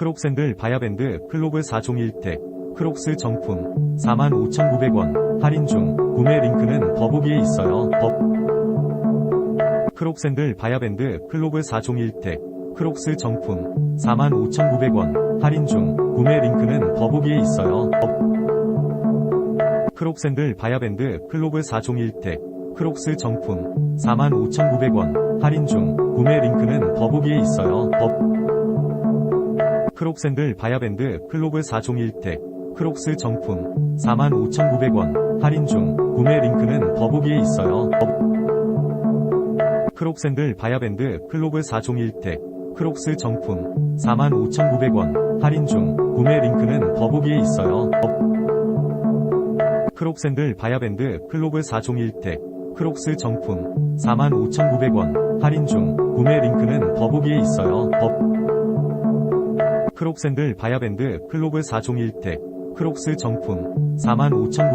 크록샌들 바야밴드 클로브 4종 1택 크록스 정품 45,900원 할인 중 구매 링크는 더보기에 있어요. 더... 크록샌들 바야밴드 클로브 4종 1택 크록스 정품 45,900원 할인 중 구매 링크는 더보기에 있어요. 더... 크록샌들 바야밴드 클로브 4종 1택 크록스 정품 45,900원 할인 중 구매 링크는 더보기에 있어요. 더... 크록샌들 바야밴드 클로브 4종 1택 크록스 정품 45,900원 할인 중 구매 링크는 더보기에 있어요. 더... 크록샌들 바야밴드 클로브 4종 1택 크록스 정품 45,900원 할인 중 구매 링크는 더보기에 있어요. 더... 크록샌들 바야밴드 클로브 4종 1택 크록스 정품 45,900원 할인 중 구매 링크는 더보기에 있어요. 더... 크록샌들 바야밴드 클로브 4종 1택 크록스 정품 45,900